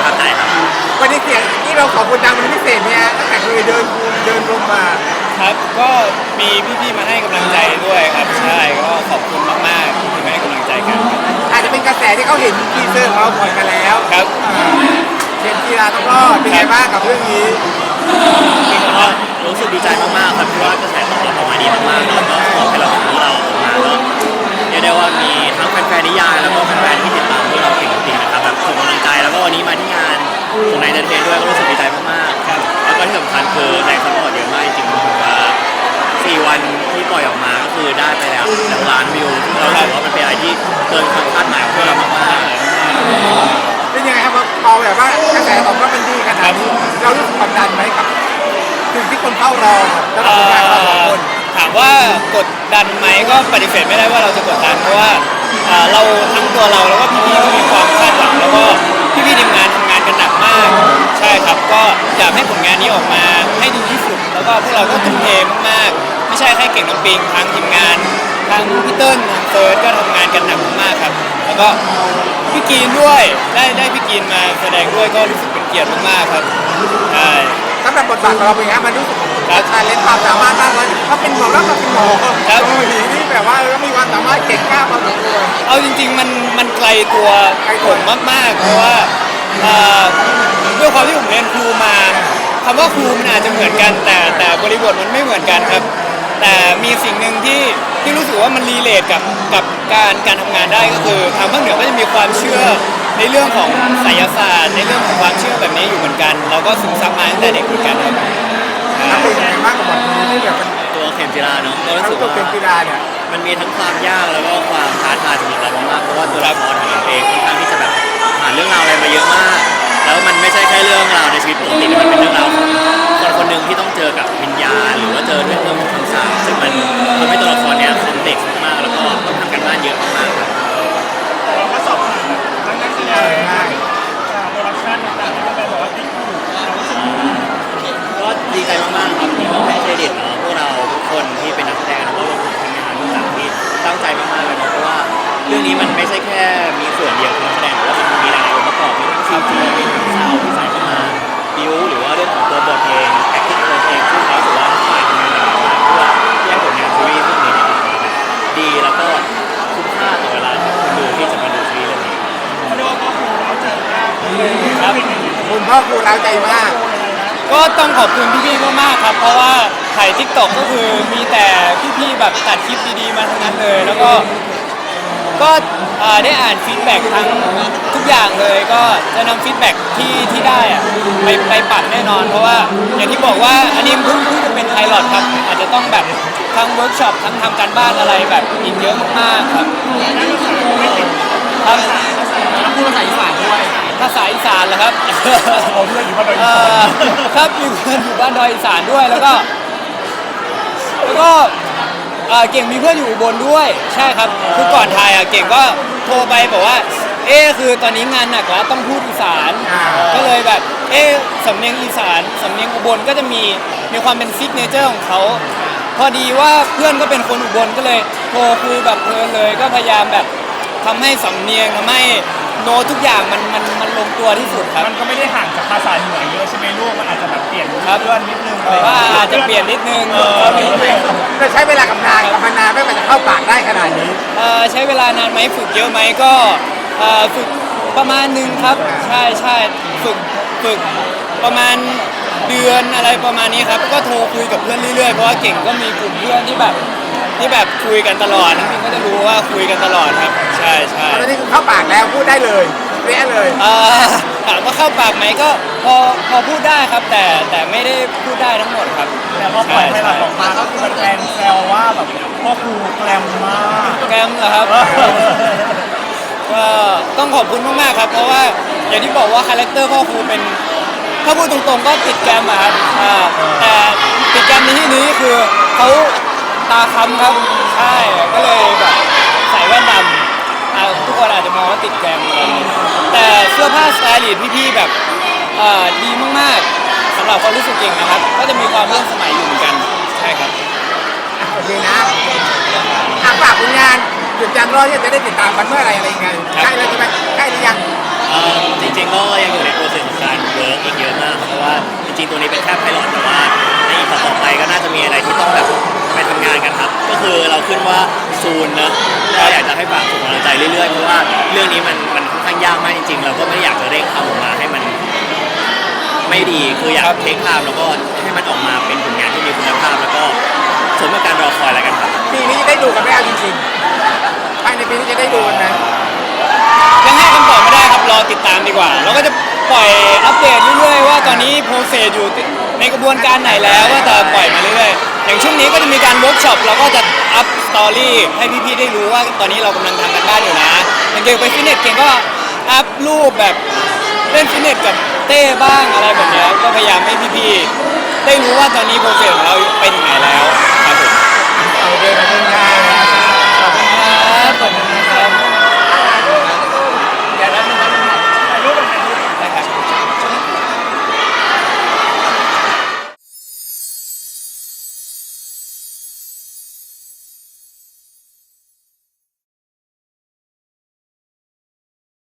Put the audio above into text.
ก็ประทับใจครับ วันนี้เสียงที่เราขอบคุณดังเป็นพิเศษเนี่ยตั้งแต่เคยเดินเดินลงมาครับก็มีพี่ๆมาให้กำลังใจด้วยครับ ใช่ก็ขอบคุณมากๆที่มาให้กำลังใจกันครับอาจจะเป็นกระแสที่เขาเห็นทีเซอร์ของเราปล่อยมาแล้วครับอ่าเชนกีฬาต้องรอดเป็นไงบ้างกับเรื่องนี้ ได้ไปแล้วแล้วล้านวิวซึ่งเราถือว่ามันเป็นอะไรที่เกินความคาดหมายของพวกเรามากๆเป็นยังไงครับพอแบบว่ากระแสตอบรับมันดีขนาดนี้เรารู้สึกกดดันไหมกับสิ่งที่คนเข้ารอแล้วเราทำงานเราสองคน ถามว่ากดดันไหมก็ปฏิเสธไม่ได้ว่าเราจะกดดันเพราะว่าอ่าเราทั้งตัวเราแล้วก็พี่ๆก็มีความคาดหวังแล้วก็พี่ๆทีมงานทำงานกันหนักมาก ใช่ครับก็อยากให้ผลงานนี้ออกมาให้ดีที่สุด แล้วก็พวกเราก็ทุ่มเทมากๆไม่ใช่แค่เก่งน้ำปิงทางทีมงานทางพี่ เติ้ลทางเฟิร์สก็ทำงานกันหนักมากๆครับ แล้วก็พี่กรีนด้วยได้ได้พี่กรีนมาแสดงด้วยก็รู้สึกเป็นเกียรติมากๆครับใช่สำหรับบทบาทของเราเป็นไงมันรู้สึกครับชาเลนจ์ความสามารถมากเลยเขาเป็นหมอแล้วก็เป็นหมอครับเกาหลีนี่แบบว่าเออมีความสามารถเก่งกล้าพอสมควรเอาจริง ๆ มันมันไกลตัวไกลตัผวมมากๆ เพราะว่าเอ่อด้วยความที่ผมเรียนครูมาคำว่าครูมันอาจจะเหมือนกันแต่แต่บริบทมันไม่เหมือนกันครับ แต่มีสิ่งหนึ่งที่ ที่รู้สึกว่ามันรีเลทกับกับการการทำงานได้ก็คือทางภาคเหนือก็จะมีความเชื่อในเรื่องของไสยศาสตร์ในเรื่องของความเชื่อแบบนี้อยู่เหมือนกันเราก็ซึมซับมาตั้งแต่เด็กเหมือนกันครับแล้วเป็นยังไงบ้างกับบทนี้ที่แบบมันตัวเข็มจิราเนาะก็รู้ทั้สึงกตัวว่าเป็นกีฬาเนี่ยมันมีทั้งความยากแล้วก็ความท้าทายสำหรับเรามากๆเพราะว่าตัวละครของเราเองค่อนข้างที่จะแบบผ่านเรื่องราวอะไรมาเยอะมาก แล้วมันไม่ใช่แค่เรื่องราวในชีวิตปกติแต่มันเป็นเรื่องราวของ ซีจีมีทั้งซาวที่ใส่เข้ามาบิวหรือว่าเรื่องของตัวบทเองแอคติ้งโค้ชเองซึ่งเราถือว่าฝ่ายทำงานหนักมากเพื่อที่ให้ผลงานซีรีส์เรื่องนี้เนี่ยออกมาแบดีแล้วก็คุ้มค่าต่อเวลาของคนดูที่จะมาดูซีรีส์เรื่องนี้เขาเรียกว่าก็คือเราเจอมากครับคุณพ่อครูเราใจมาก ก็ต้องขอบคุณพี่ๆมากๆครับ เพราะว่าถ่ายทิกตอกก็คือมีแต่พี่ๆแบบตัดคลิปดีๆมาทั้งนั้นเลย แล้วก็ ก็เอ่อได้อ่านฟีดแบ็กทั้งทุกอย่างเลยก็จะนำฟีดแบ็กที่ที่ได้อะไปไปปรับแน่นอน เพราะว่าอย่างที่บอกว่าอันนี้เพิ่งเพิ่งจะเป็นไพลอตครับ อาจจะต้องแบบทั้งเวิร์กช็อปทั้งทำการบ้านอะไรแบบอีกเยอะมากๆครับครับแล้วพูดภาษาอีสานด้วยภาษาอีสานเหรอครับผมเพื่อนอยู่บ้านดอยอีเอ่สานอครับมีเพื่อนอยู่บ้านดอยอีสานด้วยแล้วก็ แล้วก็เอ่อเก่งมีเพื่อนอยู่อุบลด้วย ใช่ครับคือก่อนถ่ายอะเก่งก็โทรไปบอกว่า เอ๊ะคือตอนนี้งานหนักแล้วต้องพูดอีสาน อ่า ก็เลยแบบ เอ๊ะสำเนียงอีสานสำเนียงอุบลก็จะมีมีความเป็นซิกเนเจอร์ของเขาพอดีว่าเพื่อนก็เป็นคนอุบลก็เลยโทรคุยแบบเพลินเลยก็พยายามแบบทำให้สำเนียงทำให้ โน้ตทุกอย่างมันมันมันลงตัวที่สุดครับ มันก็ไม่ได้ห่างจากภาษาเหนือเยอะใช่ไหมลูกมันอาจจะแบบเปลี่ยนครับเลื่อนนิดนึงว่าอาจจะเปลี่ยนนิดนึงเออเราใช้เวลากับนานกับมันนานไม่กว่าจะเข้าปากได้ขนาดนี้ เอ่อใช้เวลานานไหมฝึกเยอะไหมก็เอ่อฝึกประมาณหนึ่งครับ ใช่ใช่ฝึกฝึกประมาณเดือนอะไรประมาณนี้ครับ ก็โทรคุยกับเพื่อนเรื่อยๆเพราะว่าเก่งก็มีกลุ่มเพื่อนที่แบบ ที่แบบคุยกันตลอดน้ำปิงก็จะรู้ว่าคุยกันตลอดครับ ใช่ใช่ตอนนี้คือเข้าปากแล้วพูดได้เลยเรียเลยเอ่อถามว่าเข้าปากไหมก็พอพอพูดได้ครับ แต่แต่ไม่ได้พูดได้ทั้งหมดครับแต่พอปล่อยให้เราออกมาก็คือแฟนแซวว่าแบบพ่อครูแกรมมากแกรมเหรอครับ ก็ต้องขอบคุณมากๆครับ เพราะว่าอย่างที่บอกว่าคาแรคเตอร์พ่อครูเป็น ถ้าพูดตรงๆก็ติดแกรมอะครับอ่าแต่ติดแกรมในที่นี้คือเขา ตาค้ำครับ ใช่ ก็เลยแบบใส่แว่นดำทุกคนอาจจะมองว่าติดแกมแต่เสื้อผ้าสไตลิสต์พี่ๆแบบดีมากๆสำหรับความรู้สึกเองนะครับ ก็จะมีความร่วมสมัยอยู่เหมือนกัน ใช่ครับ โอเคนะอาะฝากผลงานจุดจังรอที่จะได้ติดตามมันเมื่อไหรอะไรยังไงใกล้แล้วใช่ไหมใช่หรือยังจริงๆก็ยังอยู่ในโปรเซสของการเวิร์กอีกเยอะมากเพราะว่าจริงๆตัวนี้เป็นแค่ไพลอตแต่ว่าในอีกต่อๆไปก็น่าจะมีอะไรที่ต้องแบบ ไปทำงานกันครับ ก็คือเราขึ้นว่าซูนนะก็อยากจะให้ฝากส่งกำลังใจเรื่อยๆเพราะว่าเรื่องนี้มันมันค่อนข้างยากมากจริงๆ เราก็ไม่ได้อยากจะเร่งทำออกมาให้มัน ไม่ดีคืออยากเทคไทม์แล้วก็ให้มันออกมาเป็นผลงานที่มีคุณภาพแล้วก็สมกับการรอคอยแล้วกันครับ ปีนี้จะได้ดูกันไหมเอาจริงๆภายในปีนี้จะได้ดูกันไหมยังให้คำตอบไม่ได้ครับรอติดตามดีกว่า เราก็จะปล่อยอัปเดตเรื่อยๆว่าตอนนี้โปรเซสอยู่ในกระบวนการไหนแล้วว่าจะปล่อยมาเรื่อยๆ อย่างช่วงนี้ก็จะมีการเวิร์กช็อปเราก็จะอัพสตอรี่ให้พี่ๆได้รู้ว่าตอนนี้เรากำลังทำกันบ้านอยู่นะอย่างเก่งไปฟิตเนสเก่งก็อัพรูปแบบเล่นฟิตเนสกับเต้บ้างอะไรแบบเนี้ยก็พยายามให้พี่ๆได้รู้ว่าตอนนี้โปรเซสของเราเปถึงไหนแล้วครับผม โอเคขอบคุณครับ